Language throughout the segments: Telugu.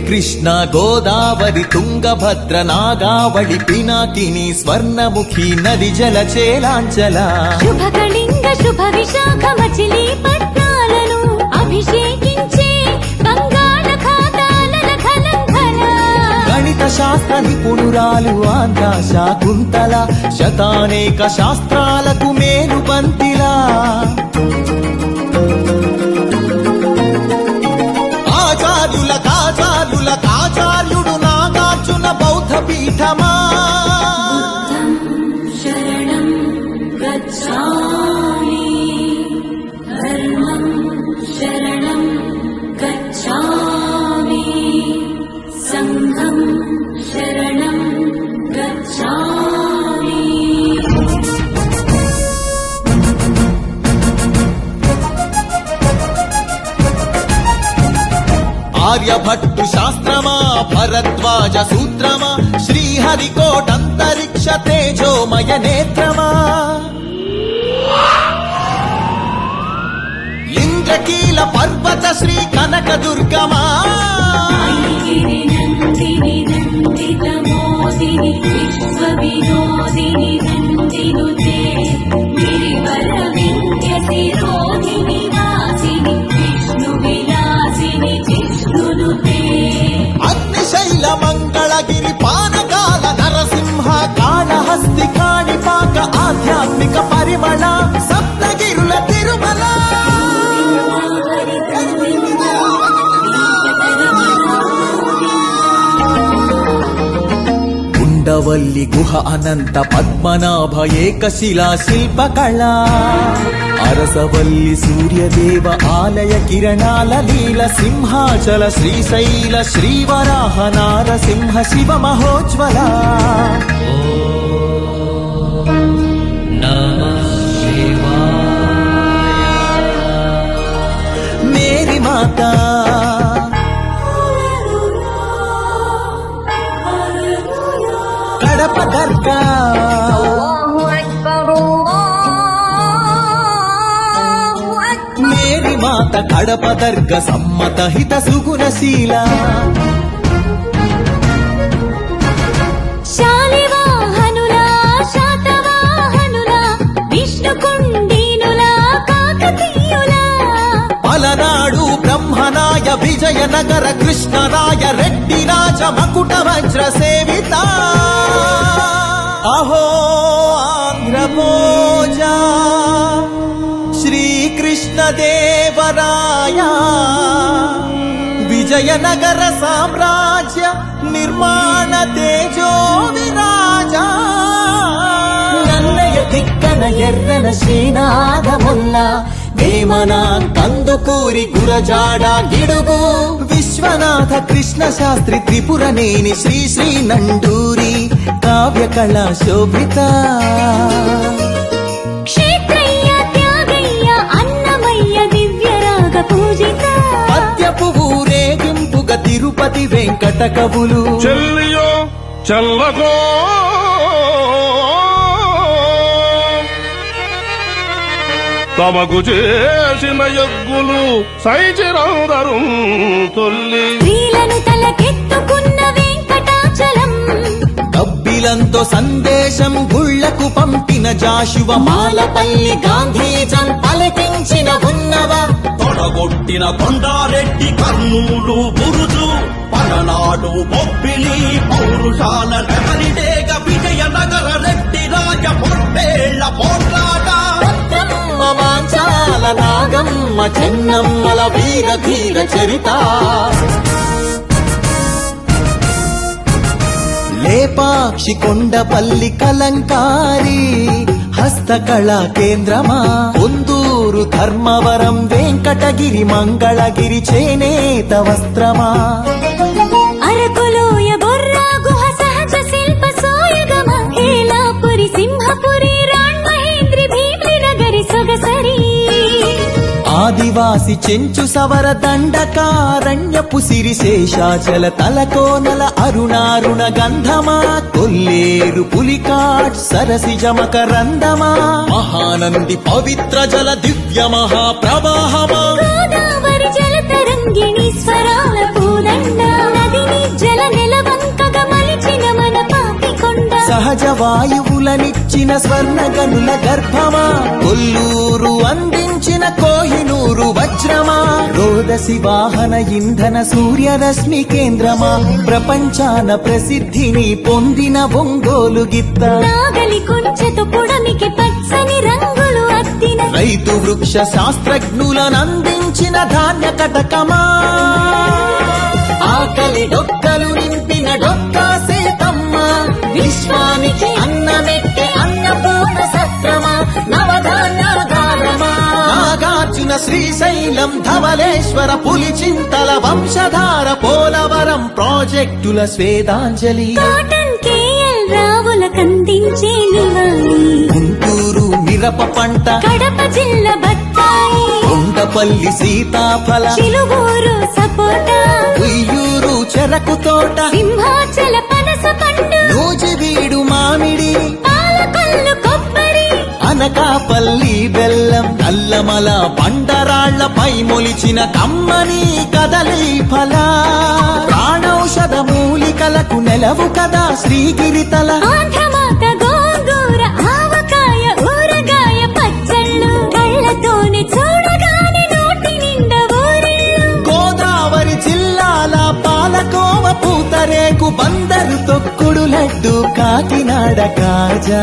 కృష్ణ గోదావరి తుంగభద్ర నాగావళి పినాకిని స్వర్ణముఖి నది జల చేలాంచల. శుభ కళింగ శుభ విశాఖ మచిలీపట్నాలను అభిషేకించే బంగాళ ఖాతాల గణిత శాస్త్ర నిపుణురాలు ఆంధ్ర శాకుంతల శతానేక శాస్త్రాలకు మేలు బంతిలా నాగార్జున బౌద్ధ పీఠమా? శరణం గచ్ఛామి ధర్మం శరణం గచ్ఛామి సంఘం శరణం గచ్ఛామి ఆర్యభట్టు శాస్త్రమా? భరద్వాజ సూత్రమా శ్రీహరికోటంతరిక్ష తేజోమయ నేత్రమా ఇంద్రకీల పర్వత శ్రీ కనక దుర్గమా వల్లి గుహ అనంత పద్మనాభ ఏకశిలా శిల్పకళ అరసవల్లి సూర్యదేవ ఆలయ కిరణాల లీల సింహాచల శ్రీశైల శ్రీవరాహ నారసింహ శివ మహోజ్వల కడప దర్గ సమ్మత హిత సుగుణశీల పలనాడు బ్రహ్మనాయ విజయనగర కృష్ణరాయ రెడ్డి రాజ మకుట వజ్ర సేవిత. అహో శ్రీకృష్ణ దేవరాయ విజయనగర సామ్రాజ్య నిర్మాణ తేజో విరాజ నన్నయ తిక్కన ఎర్రన శ్రీనాథముల్ల వేమన కందుకూరి గురజాడ గిడుగు. విశ్వనాథ కృష్ణ శాస్త్రి త్రిపురనేని శ్రీ శ్రీ నండూరి కావ్య కళా శోభిత. తిరుపతి వెంకట కవులు. చెల్లియో చల్లకో. తమకు చేసిన యజ్ఞులు సైచిరందరు తొల్లి. తలకెత్తుకున్న కబ్బిలంతో సందేశం గుళ్ళకు పంపిన జాషువ మాలపల్లి గాంధీజం పలికించిన ఉన్నవ తొడగొట్టిన కొండారెడ్డి కర్నూలు బురుజు పలనాడు బొబ్బిలి పౌరుషాల నగరిడేగ విజయనగర రెడ్డి రాజ పొట్టేళ్ళ పోట్లాట నాగమ్మ చెన్నమ్మల వీర ధీర చరిత. లేపాక్షి కొండపల్లి కలంకారి హస్తకళా కేంద్రమా? కొందూరు ధర్మవరం వెంకటగిరి మంగళగిరి చేనేత వస్త్రమా? ఆదివాసి చెంచు సవర దండకారణ్యపు సిరిశేషాచల తలకోనల అరుణారుణ గంధమా కొల్లేరు పులికాట్ సరసి జమక రందమా మహానంది పవిత్ర జల దివ్య మహా ప్రవాహమా సహజ వాయువులనిచ్చిన స్వర్ణ గనుల గర్భమా. కొల్లూరు అంది అందించిన కోహినూరు వజ్రమా? రోదసి వాహన ఇంధన సూర్యరశ్మి కేంద్రమా? ప్రపంచాన ప్రసిద్ధిని పొందిన ఒంగోలు గిత్త. నాగలి కుంచెతో పొడమికి పచ్చని రంగులు అద్దిన. రైతు వృక్ష శాస్త్రజ్ఞులను అందించిన ధాన్య కటకమా? ఆకలి డొక్కలు నింపిన డొక్కా సేతమ్మ. విశ్వానికి శ్రీశైలం ధవలేశ్వర పులిచింతల వంశధార పోలవరం ప్రాజెక్టుల స్వేదాంజలి రావుల కందించే గుంటూరు మిరప పంట. కడప జిల్లా బత్తాయి. కొండపల్లి సీతాఫల. చిలుగూరు సపోటా. ఉయ్యూరు చెరకు తోట. సింహాచల బెల్లం నల్లమల బండరాళ్ళపై మొలిచిన కమ్మని కదలి ఫల. ప్రాణౌషధ మూలికలకు నెలవు కదా శ్రీగిరితల గోదావరి జిల్లాల పాలకోవ పూతరేకు బందరు తొక్కుడు లడ్డు కాకినాడ కాజా.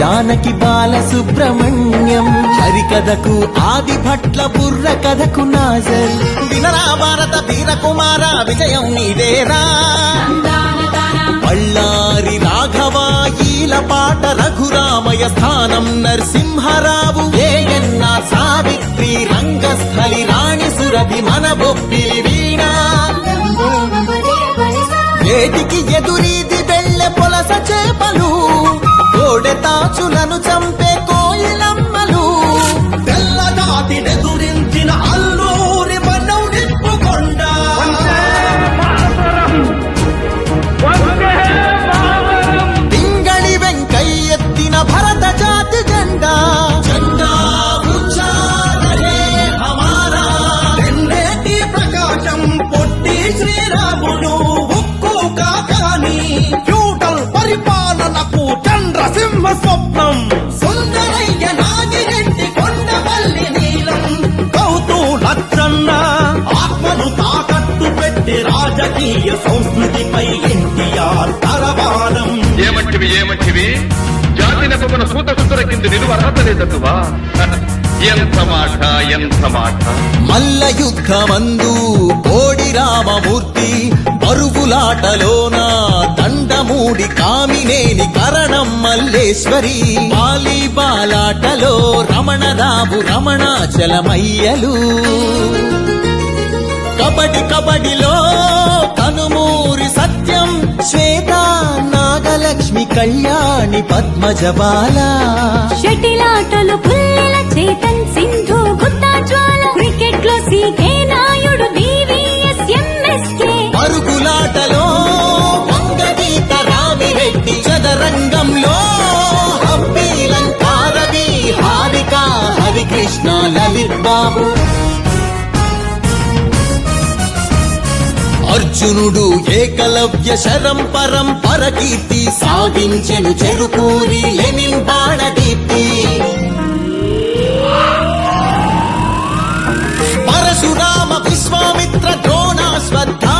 జానకి బాల సుబ్రహ్మణ్యం. హరికథకు ఆది భట్ల బుర్ర కథకు నాజల్ వినరా భారత వీర కుమార విజయం నీదేరా. బళ్ళారి రాఘవ పాట రఘురామయ స్థానం నరసింహరావు. ఏయన్న సావిత్రి రంగస్థలి రాణి సురభి మన బొప్పిలి ఫ్యూటల్ పరిపాలనకు చంద్రసింహ స్వప్నం సుందరయ్య నాగిరెడ్డి కొండపల్లి నీలం. కౌతూ లచ్చన్న ఆత్మను తాకట్టు పెట్టి రాజకీయ సంస్కృతిపై ఎన్టీఆర్ తరవారం ఏమంటివి ఏమంటివి జాతి నెపమున సూత సుతుల కింద నిలువ అర్హత లేదటువా ఎంత మాట ఎంత మాట. మల్ల యుద్ధమందు కోడి రామమూర్తి బరువులాటలోన దండమూడి కామినేని కరణం మల్లేశ్వరి బాలి రమణదాబు రమణాచలమయ్యలు. కబడి కబడిలో కనుమూరి సత్యం శ్వేత నాగలక్ష్మి కళ్యాణి పద్మజబాల షటిలాటలు పుల్లల చేతన్ సింధు గుత్తా జ్వాల. క్రికెట్లో సీకే నాయుడు బాబు. అర్జునుడు ఏకలవ్య శరం పరం పరకీర్తి సాగించెను చెరుకూరి లెనిన్ బాణదీప్తి. పరశురామ విశ్వామిత్ర ద్రోణాశ్వత్థామ